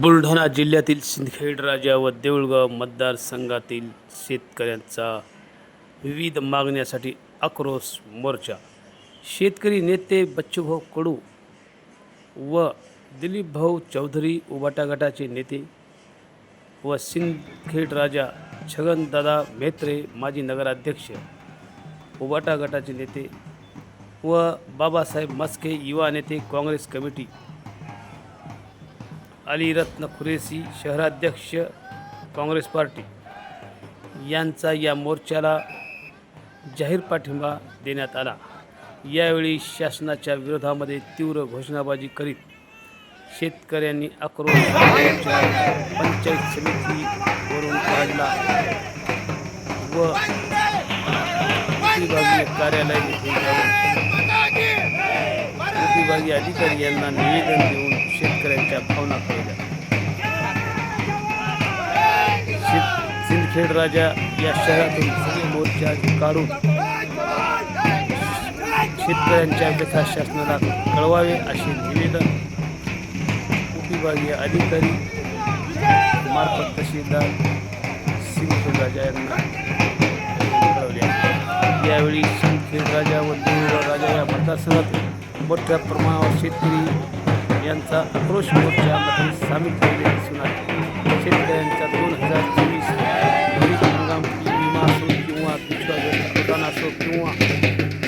बुलढाणा जिल्ह्यातील सिंदखेड राजा व देऊळगाव मतदारसंघातील शेतकऱ्यांचा विविध मागण्यासाठी आक्रोश मोर्चा. शेतकरी नेते बच्चूभाऊ कडू व दिलीपभाऊ चौधरी उबाटा गटाचे नेते व सिंदखेड राजा छगनदादा म्हेत्रे माजी नगराध्यक्ष उबाटा गटाचे नेते व बाबासाहेब मस्के युवा नेते काँग्रेस कमिटी. अलीरत्न खुरेसी शहराध्यक्ष काँग्रेस पार्टी. यांचा या मोर्चाला जाहीर पाठिंबा देण्यात आला. यावेळी शासनाच्या विरोधामध्ये तीव्र घोषणाबाजी करीत शेतकऱ्यांनी आक्रोश पंचायत समितीवरून काढला व विभागीय कार्यालय जाऊन विभागीय अधिकारी यांना निवेदन देऊन शेतकऱ्यांच्या भावना कळल्या. शेत- सिंदखेड राजा या शहरातून सगळे मोर्चा काढून शेतकऱ्यांच्या व्यथा शासनाला कळवावे असे निवेदन उपविभागीय अधिकारी मार्फत तहसीलदार सिंदखेड राजा यांना कळवले आहे. यावेळी सिंदखेड राजा व देऊळगाव राजा या मतदारसंघात मोठ्या प्रमाणावर शेतकरी यांचा आक्रोश मोर्चामध्ये सामील झालेले दिसून आले शेतकऱ्यांचा दोन हजार चोवीस खरीप हंगाम पीक विमा असो किंवा दुसरा अनुदान असो किंवा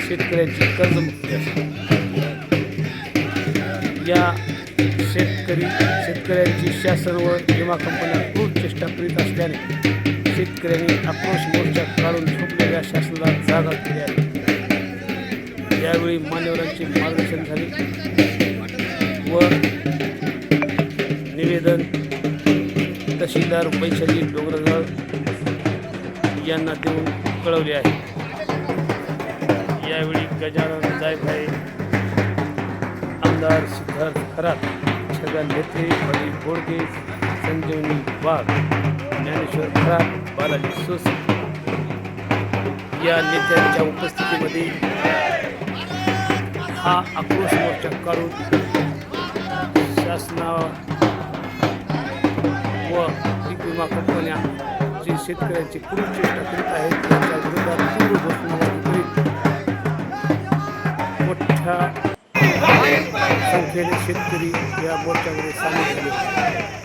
शेतकऱ्यांची कर्जमुक्ती असो या शेतकरी शेतकऱ्यांची शासन व विमा कंपन्या खूप चेष्टा करीत असल्याने शेतकऱ्यांनी आक्रोश मोर्चा काढून झोपलेल्या शासनाला जागा केली आहे. यावेळी मान्यवरांचे मार्गदर्शन झाले व निवेदन तहसीलदार वैशाली डोंगरगाव यांना देऊन कळवले आहे. यावेळी गजानन जायभाई आमदार सिद्धार्थ खरात छगन नेत्रे बळी बोडके संजीवनी वाघ ज्ञानेश्वर खराब बालाजी सोसी या नेत्यांच्या उपस्थितीमध्ये हा आक्रोश मोर्चा काढून शासना व पीक विमा कंपन्या जे शेतकऱ्यांची पूर्ण चेष्टा करीत आहेत त्यांच्या विरोधात तीव्र घोषणाबाजी करीत मोठ्या संख्येने शेतकरी या मोर्चामध्ये सामील झाले.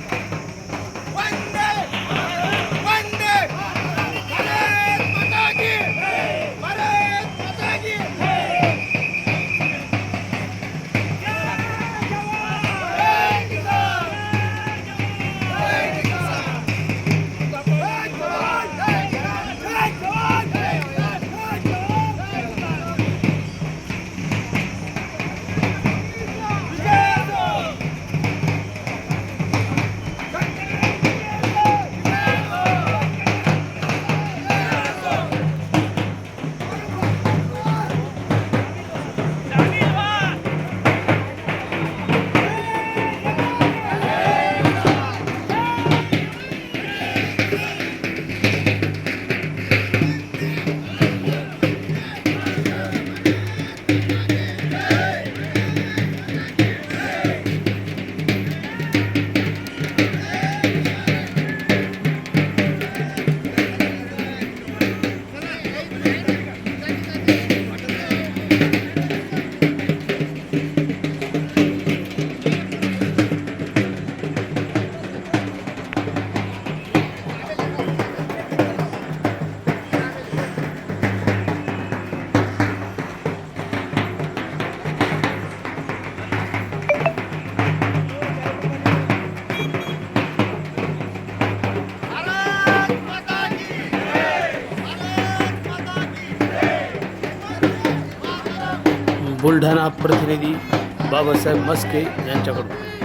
बुलढाणा प्रतिनिधी बाबासाहेब मस्के यांच्याकडून.